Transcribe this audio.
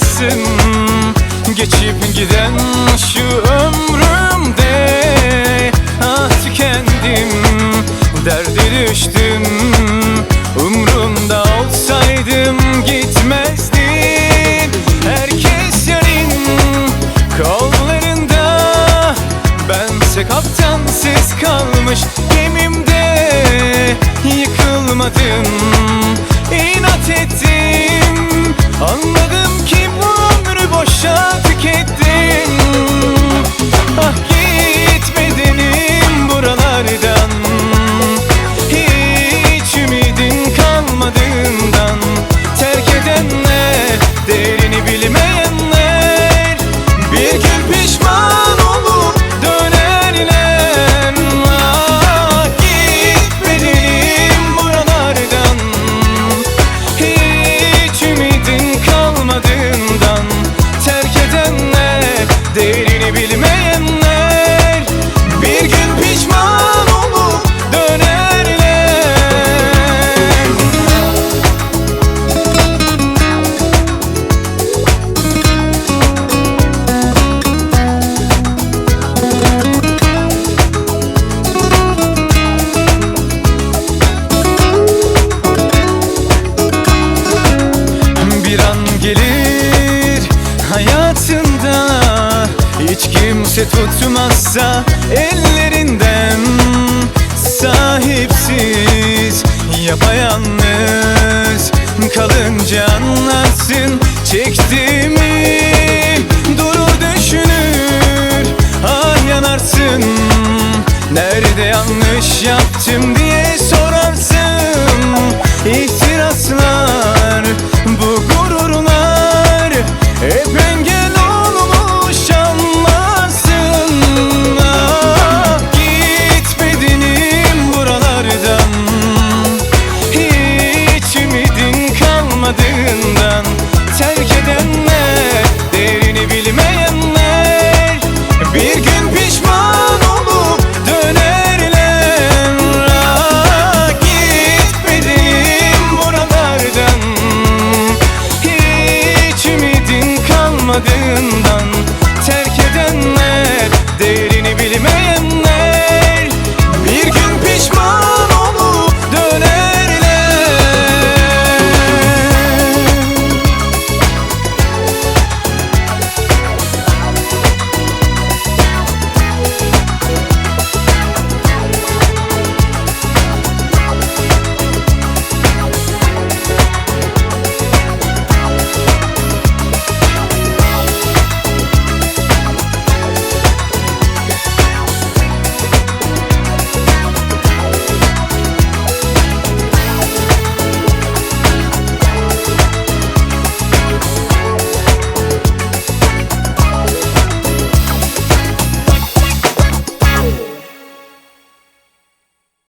geçersin Geçip giden şu ömrümde Ah tükendim Derde düştüm. Umrumda olsaydım gitmezdin Herkes yarın kollarında. Bense kaptansız kalmış gemimde. Yıkılmadım inat ettim. Değerini Hiç kimse tutmazsa ellerinden Sahipsiz. Yapayalnız kalınca anlarsın çektiğimi. Durur düşünür ah yanarsın. Nerede yanlış yaptım diye